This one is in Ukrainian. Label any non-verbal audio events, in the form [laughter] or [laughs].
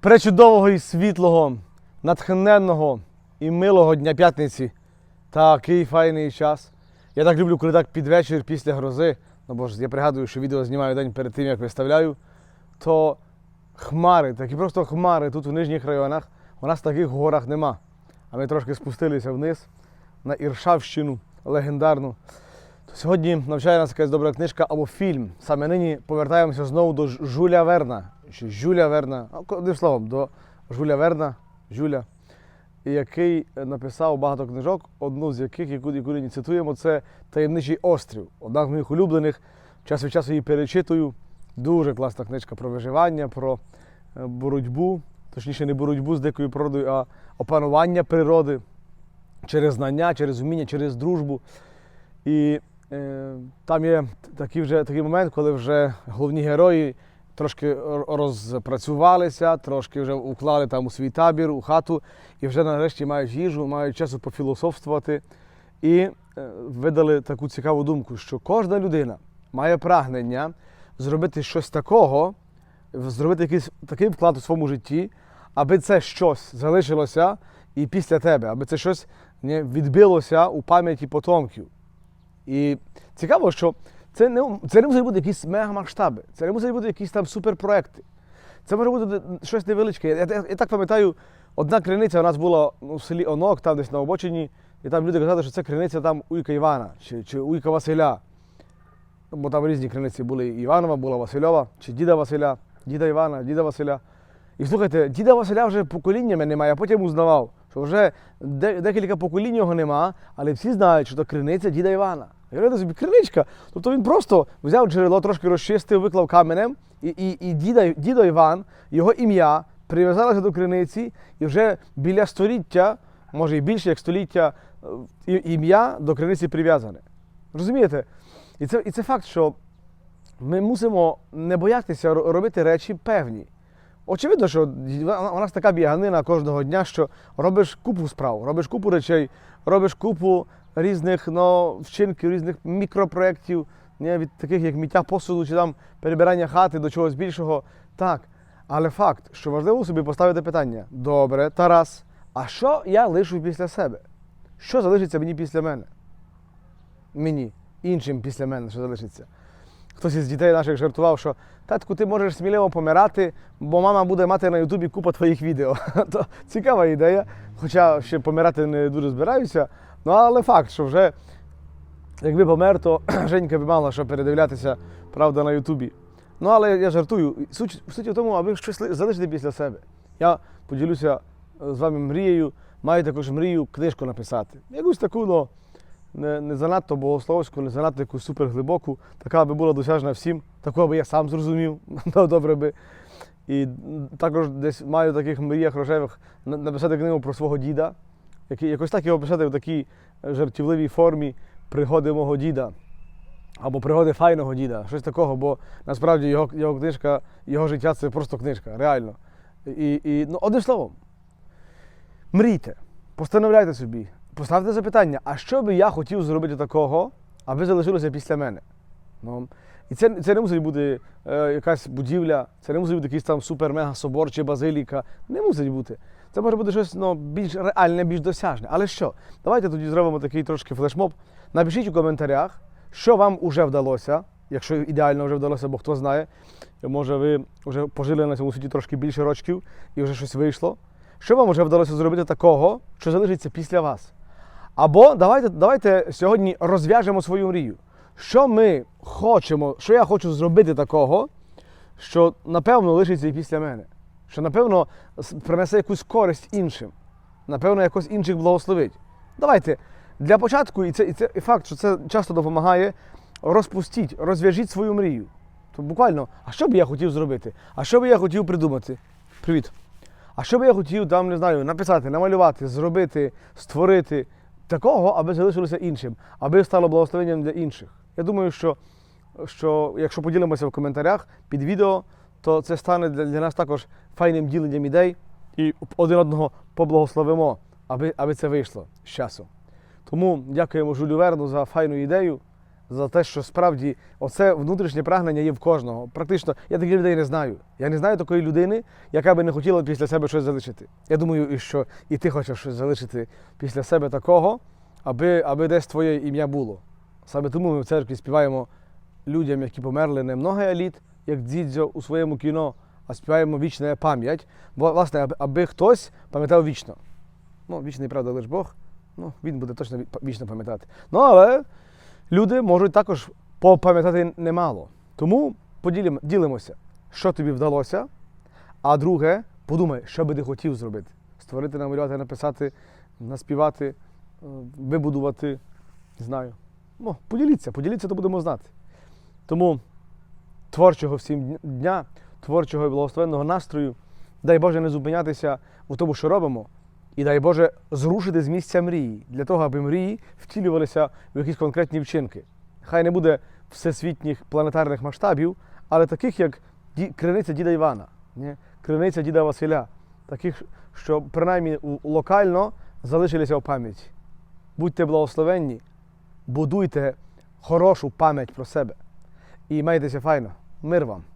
Пречудового і світлого, натхненного і милого Дня п'ятниці. Такий файний час. Я так люблю, коли так під вечір після грози. Ну бо ж я пригадую, що відео знімаю день перед тим, як виставляю, то хмари, такі просто хмари тут в нижніх районах. У нас таких горах нема. А ми трошки спустилися вниз на Іршавщину легендарну. То сьогодні навчає нас якась добра книжка або фільм. Саме нині повертаємося знову до Жуля Верна. Чи Жюля Верна, одним словом, до Жуля Верна, Жюля, який е, написав багато книжок, одну з яких, яку, яку нині цитуємо, це Таємничий острів. Одна з моїх улюблених. Час від часу її перечитую. Дуже класна книжка про виживання, про е, боротьбу, точніше, не боротьбу з дикою природою, а опанування природи через знання, через вміння, через дружбу. І е, там є такий, вже, такий момент, коли вже головні герої трошки розпрацювалися, трошки вже уклали там у свій табір, у хату, і вже нарешті мають їжу, мають часу пофілософствувати. І е, видали таку цікаву думку, що кожна людина має прагнення зробити щось такого, зробити якийсь такий вклад у своєму житті, аби це щось залишилося і після тебе, аби це щось не відбилося у пам'яті потомків. І цікаво, що це не, це не мусить бути якісь мегамасштаби, це не мусить бути якісь там суперпроекти. Це може бути щось невеличке. Я, я, я так пам'ятаю, одна криниця у нас була ну, в селі Онок, там десь на обочині, і там люди казали, що це криниця там Уйка Івана чи, чи Уйка Василя. Ну, Бо там різні криниці були Іванова, була Васильова, чи діда Василя, діда Івана, діда Василя. І слухайте, діда Василя вже поколіннями немає, я потім узнавав, що вже декілька поколінь його нема, але всі знають, що це криниця діда Івана. Я собі, криничка. Тобто він просто взяв джерело, трошки розчистив, виклав каменем, і, і, і діда, дідо Іван, його ім'я прив'язалося до криниці, і вже біля століття, може і більше як століття, е, ім'я до криниці прив'язане. Розумієте? І це, і це факт, що ми мусимо не боятися робити речі певні. Очевидно, що у нас така біганина кожного дня, що робиш купу справ, робиш купу речей, робиш купу різних ну, вчинків, різних мікропроєктів, не, від таких як миття посуду чи там перебирання хати до чогось більшого. Так. Але факт, що важливо собі поставити питання: добре, Тарас, а що я лишу після себе? Що залишиться мені після мене? Мені, іншим після мене, що залишиться. Хтось із дітей наших жартував, що татку, ти можеш сміливо помирати, бо мама буде мати на Ютубі купа твоїх відео. [laughs] То цікава ідея, хоча ще помирати не дуже збираюся. Ну але факт, що вже якби помер, то [clears throat] Женька би мала що передивлятися, правда, на Ютубі. Ну але я жартую. Суть, суть в тому, аби щось ли- залишити після себе. Я поділюся е, з вами мрією, маю також мрію книжку написати. Якусь таку, ну, не, не занадто богословську, не занадто якусь суперглибоку, така аби була досяжна всім, таку, аби я сам зрозумів, [laughs] добре би. І також десь маю в таких мріях рожевих написати книгу про свого діда, який, якось так його писати в такій е, жартівливій формі пригоди мого діда. Або пригоди файного діда, щось такого, бо насправді його, його книжка, його життя це просто книжка, реально. І, і, ну, одним словом, мрійте, постановляйте собі, поставте запитання, а що би я хотів зробити такого, аби залишилося після мене? Ну, і це, це не мусить бути е, якась будівля, це не мусить бути якийсь там супер-мега собор чи базиліка. Не мусить бути. Це може бути щось ну, більш реальне, більш досяжне. Але що? Давайте тоді зробимо такий трошки флешмоб. Напишіть у коментарях, що вам уже вдалося, якщо ідеально вже вдалося, бо хто знає. Може, ви вже пожили на цьому світі трошки більше рочків і вже щось вийшло. Що вам вже вдалося зробити такого, що залишиться після вас? Або давайте, давайте сьогодні розв'яжемо свою мрію. Що ми хочемо, що я хочу зробити такого, що напевно лишиться і після мене, що напевно принесе якусь користь іншим, напевно, якось інших благословить. Давайте для початку, і це, і це і факт, що це часто допомагає, розпустіть, розв'яжіть свою мрію. То буквально, а що б я хотів зробити? А що би я хотів придумати? Привіт. А що би я хотів там, не знаю, написати, намалювати, зробити, створити такого, аби залишилося іншим, аби стало благословенням для інших. Я думаю, що, що якщо поділимося в коментарях під відео, то це стане для, для нас також файним діленням ідей і один одного поблагословимо, аби, аби це вийшло з часу. Тому дякуємо Жулю Верну за файну ідею, за те, що справді оце внутрішнє прагнення є в кожного. Практично я таких людей не знаю. Я не знаю такої людини, яка би не хотіла після себе щось залишити. Я думаю, що і ти хочеш щось залишити після себе такого, аби, аби десь твоє ім'я було. Саме тому ми в церкві співаємо людям, які померли не много літ, як Дзідзьо у своєму кіно, а співаємо вічна пам'ять, бо, власне, аби, аби хтось пам'ятав вічно. Ну, вічний, правда, лише Бог, ну, він буде точно вічно пам'ятати. Ну, але люди можуть також попам'ятати немало. Тому поділимо, ділимося, що тобі вдалося, а друге, подумай, що би ти хотів зробити. Створити, намалювати, написати, наспівати, е, вибудувати, не знаю. Ну, поділіться, поділіться, то будемо знати. Тому творчого всім дня- дня, творчого і благословенного настрою. Дай Боже не зупинятися у тому, що робимо, і дай Боже зрушити з місця мрії, для того, аби мрії втілювалися в якісь конкретні вчинки. Хай не буде всесвітніх планетарних масштабів, але таких, як криниця діда Івана, криниця діда Василя, таких, що принаймні локально залишилися в пам'яті. Будьте благословенні, будуйте хорошу пам'ять про себе. І майтеся файно. Мир вам!